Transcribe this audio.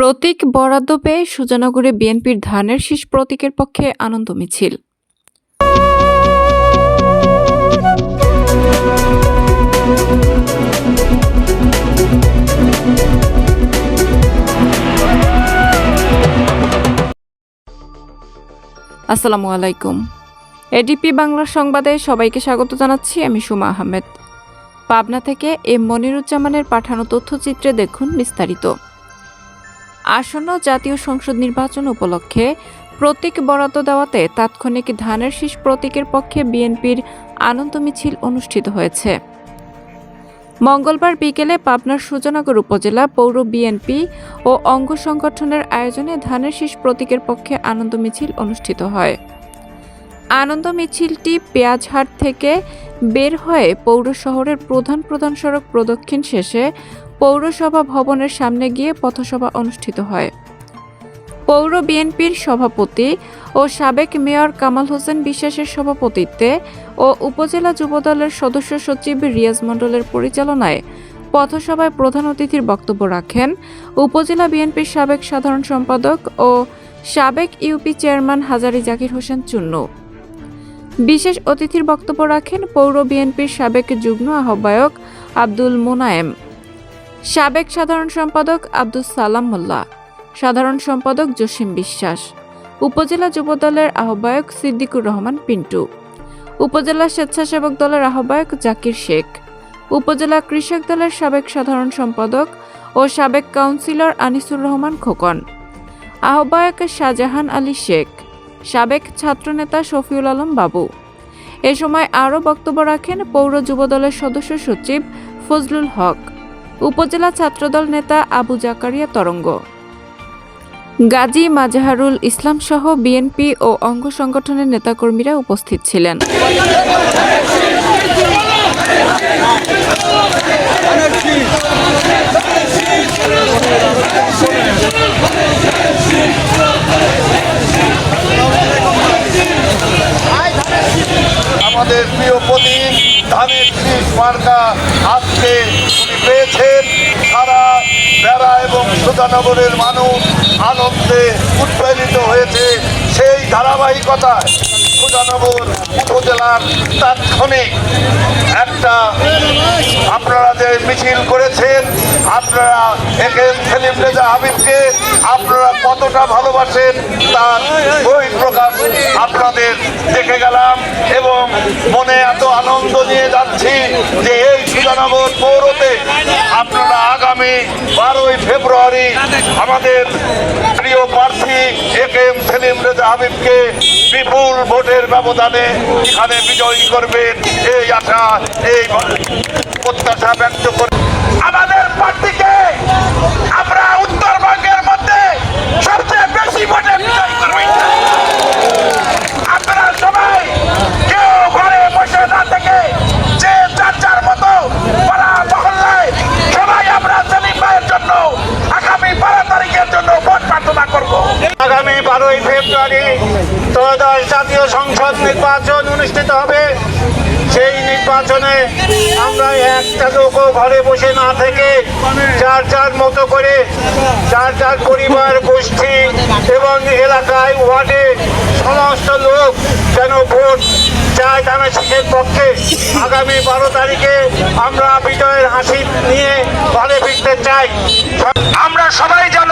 প্রতীক বরাদ্দ পেয়ে সুজানগরে বিএনপির ধানের শীষ প্রতীকের পক্ষে আনন্দ মিছিল। আসসালামু আলাইকুম। এডিপি বাংলা সংবাদে সবাইকে স্বাগত জানাচ্ছি, আমি সুমা আহমেদ। পাবনা থেকে এম মনিরুজ্জামানের পাঠানো তথ্যচিত্রে দেখুন বিস্তারিত। আসন্ন জাতীয় সংসদ নির্বাচন উপলক্ষে প্রতীক বরাদ্দ দেওয়াতে তাৎক্ষণিক ধানের শীষ প্রতীকের পক্ষে বিএনপির আনন্দ মিছিল অনুষ্ঠিত হয়েছে। মঙ্গলবার বিকেলে পাবনার সুজনগর উপজেলা পৌর বিএনপি ও অঙ্গ সংগঠনের আয়োজনে ধানের শীষ প্রতীকের পক্ষে আনন্দ মিছিল অনুষ্ঠিত হয়। আনন্দ মিছিলটি পেঁয়াজহাট থেকে বের হয়ে পৌর শহরের প্রধান প্রধান সড়ক প্রদক্ষিণ শেষে পৌরসভা ভবনের সামনে গিয়ে পথসভা অনুষ্ঠিত হয়। পৌর বিএনপির সভাপতি ও সাবেক মেয়র কামাল হোসেন বিশ্বাসের সভাপতিত্বে ও উপজেলা যুবদলের সদস্য সচিব রিয়াজ মণ্ডলের পরিচালনায় পথসভায় প্রধান অতিথির বক্তব্য রাখেন উপজেলা বিএনপির সাবেক সাধারণ সম্পাদক ও সাবেক ইউপি চেয়ারম্যান হাজারি জাকির হোসেন চুন্নু। বিশেষ অতিথির বক্তব্য রাখেন পৌর বিএনপির সাবেক যুগ্ম আহ্বায়ক আব্দুল মোনায়েম। সাবেক সাধারণ সম্পাদক আব্দুল সালাম মোল্লা, সাধারণ সম্পাদক জসিম বিশ্বাস, উপজেলা যুবদলের আহ্বায়ক সিদ্দিকুর রহমান পিন্টু, উপজেলা স্বেচ্ছাসেবক দলের আহ্বায়ক জাকির শেখ, উপজেলা কৃষক দলের সাবেক সাধারণ সম্পাদক ও সাবেক কাউন্সিলর আনিসুর রহমান খোকন, আহ্বায়ক শাহজাহান আলী শেখ, সাবেক ছাত্রনেতা শফিউল আলম বাবু। এ সময় আরও বক্তব্য রাখেন পৌর যুবদলের সদস্য সচিব ফজলুল হক। উপজেলা ছাত্রদল নেতা আবু জাকারিয়া তরঙ্গ। গাজী মাজহারুল ইসলাম সহ বিএনপি ও অঙ্গ সংগঠনের নেতাকর্মীরা উপস্থিত ছিলেন। আমাদের প্রিয় ধানের শীষ মার্কা আজকে উনি পেয়েছেন। সারা বেড়া এবং সুধানগরের মানুষ আনন্দে উৎপ্রেরিত হয়েছে সেই ধারাবাহিকতায়। সুধানগর উপজেলার তাৎক্ষণিক একটা আপনারা যে মিছিল করেছেন, আপনারা একে সেলিম রেজা হাবিবকে আপনারা কতটা ভালোবাসেন তার বই প্রকাশ আপনাদের দেখে গেলাম এবং মনে এত আনন্দ নিয়ে যাচ্ছি যে এই সুজানগর পৌরতে আপনারা আগামী বারোই ফেব্রুয়ারি আমাদের প্রিয় প্রার্থী A K M Selim Reza হাবিবকে বিপুল ভোটের ব্যবধানে এখানে বিজয়ী করবেন, এই আশা এই প্রত্যাশা ব্যক্ত করে। আমাদের প্রার্থীকে আমরা উত্তরবঙ্গের মধ্যে সবচেয়ে বেশি ভোটে বিজয়ী সবাই কেউ ঘরে বসে না থেকে যে যার যার মতো পাড়া মহল্লায় সবাই আমরা সেলিম জন্য আগামী বারো তারিখের জন্য ভোট প্রার্থনা করব। আগামী বারোই ফেব্রুয়ারি ত্রয়োদশ জাতীয় সংসদ নির্বাচন অনুষ্ঠিত হবে। সেই নির্বাচনে আমরা একটা লোকও ঘরে বসে না থেকে যার যার মতো করে যার যার পরিবার, গোষ্ঠী এবং এলাকায় ওয়ার্ডে সমস্ত লোক যেন ভোট চায় ধানের শীষের পক্ষে। আগামী বারো তারিখে আমরা বিজয়ের হাসি নিয়ে ঘরে ফিরতে চাই। আমরা সবাই যেন